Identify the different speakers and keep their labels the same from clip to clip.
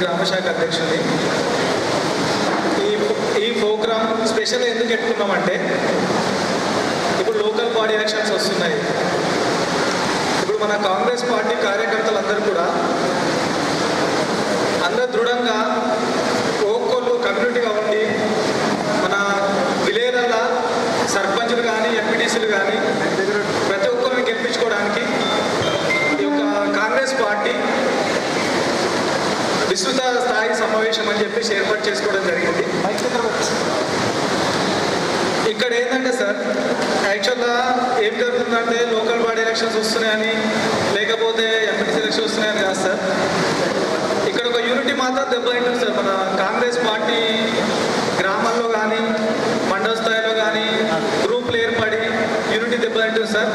Speaker 1: గ్రామశాఖ అధ్యక్షుడి ఈ ఈ ప్రోగ్రామ్ స్పెషల్ ఎందుకు పెట్టుకున్నామంటే ఇప్పుడు లోకల్ బాడీ ఎలక్షన్స్ వస్తున్నాయి. ఇప్పుడు మన కాంగ్రెస్ పార్టీ కార్యకర్తలందరూ కూడా అందరు దృఢంగా ఒక్కొక్కరు కమ్యూనిటీగా ఉండి మన విలేజ్లల్లో సర్పంచులు కానీ ఎంపీటీసీలు కానీ ప్రతి ఒక్కరిని గెలిపించుకోవడానికి ఈ యొక్క కాంగ్రెస్ పార్టీ విస్తృత స్థాయి సమావేశం అని చెప్పేసి ఏర్పాటు చేసుకోవడం జరిగింది. ఇక్కడ ఏంటంటే సార్ యాక్చువల్గా ఏం జరుగుతుందంటే లోకల్ బాడీ ఎలక్షన్స్ వస్తున్నాయని లేకపోతే ఎంపీటీసీ ఎలక్షన్స్ వస్తున్నాయని కాదు సార్. ఇక్కడ ఒక యూనిటీ మాత్రం దెబ్బతింటుంది సార్. మన కాంగ్రెస్ పార్టీ గ్రామాల్లో కానీ మండల స్థాయిలో కానీ గ్రూపులు ఏర్పడి యూనిటీ దెబ్బతింటుంది సార్.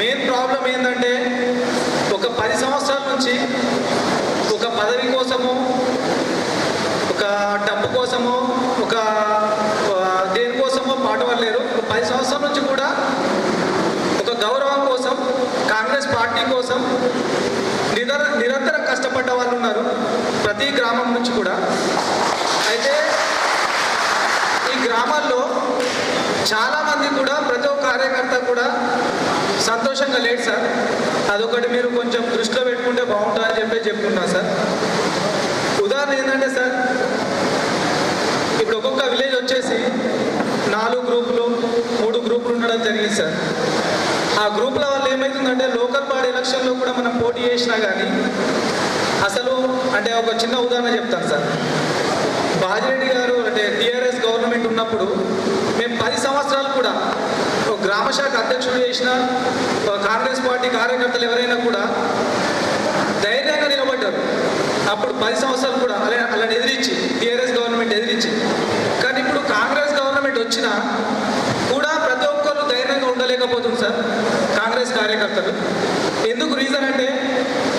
Speaker 1: మెయిన్ ప్రాబ్లం ఏంటంటే ఒక పది సంవత్సరాలు నుంచి ఒక పదవి కోసము ఒక డబ్బు కోసము ఒక ఆ, దేనికోసమో పాటుపడలేరు ఒక పది సంవత్సరాల నుంచి కూడా ఒక గౌరవం కోసం కాంగ్రెస్ పార్టీ కోసం నిర నిరంతరం కష్టపడ్డ వాళ్ళు ఉన్నారు ప్రతి గ్రామం నుంచి కూడా. అయితే ఈ గ్రామాల్లో చాలామంది కూడా ప్రతి ఒక్క కార్యకర్త కూడా సంతోషంగా లేడు సార్. అదొకటి మీరు కొంచెం దృష్టిలో పెట్టుకుంటే బాగుంటుందని చెప్పి చెప్పుకున్నా సార్. ఉదాహరణ ఏంటంటే సార్ ఇప్పుడు ఒక్కొక్క విలేజ్ వచ్చేసి నాలుగు గ్రూపులు మూడు గ్రూపులు ఉండడం జరిగింది సార్. ఆ గ్రూపుల వల్ల ఏమవుతుందంటే ఎలక్షన్లో కూడా మనం పోటీ చేసినా కానీ అసలు అంటే ఒక చిన్న ఉదాహరణ చెప్తాను సార్. బాజిరెడ్డి గారు అంటే టీఆర్ఎస్ గవర్నమెంట్ ఉన్నప్పుడు మేము పది సంవత్సరాలు కూడా ఒక గ్రామ శాఖ అధ్యక్షుడు చేసిన ఒక కాంగ్రెస్ పార్టీ కార్యకర్తలు ఎవరైనా కూడా ధైర్యంగా నిలబడ్డారు. అప్పుడు పది సంవత్సరాలు కూడా అలా అలా ఎదిరించి టీఆర్ఎస్ గవర్నమెంట్ ఎదిరించి. కానీ ఇప్పుడు కాంగ్రెస్ గవర్నమెంట్ వచ్చినా కూడా ప్రతి ఒక్కరు ధైర్యంగా ఉండలేకపోతుంది సార్ కాంగ్రెస్ కార్యకర్తలు ఎందుకు రీజన్ అంటే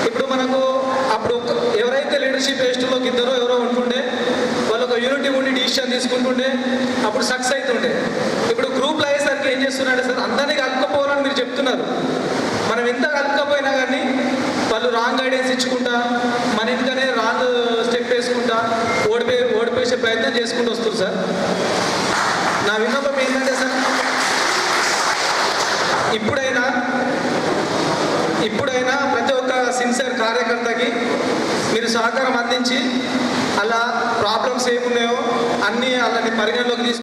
Speaker 1: ఇప్పుడు మనకు అప్పుడు ఒక- ఎవరైతే లీడర్షిప్ వేస్టులోకి ఇద్దరో ఎవరో ఉంటుండే వాళ్ళు ఒక యూనిటీ ఉండి డిసిషన్ తీసుకుంటుండే అప్పుడు సక్సెస్ అవుతుండే ఇప్పుడు గ్రూప్లో అయ్యేసరికి ఏం చేస్తున్నాడు సార్? అందరినీ కలుపుకపోవాలని మీరు చెప్తున్నారు. మనం ఎంత కలుపుకపోయినా కానీ వాళ్ళు రాంగ్ గైడెన్స్ ఇచ్చుకుంటా మన ఇంటికనే రాంగ్ స్టెప్ వేసుకుంటా ఓడిపోయి ఓడిపోయే ప్రయత్నం చేసుకుంటూ వస్తుంది సార్. నా విన్నపం ఏంటంటే సార్ ఇప్పుడైనా ఇప్పుడైనా ప్రతి ఒక్క సిన్సియర్ కార్యకర్తకి మీరు సహకారం అందించి అలా ప్రాబ్లమ్స్ ఏమున్నాయో అన్నీ అలాంటి పరిగణలోకి తీసుకు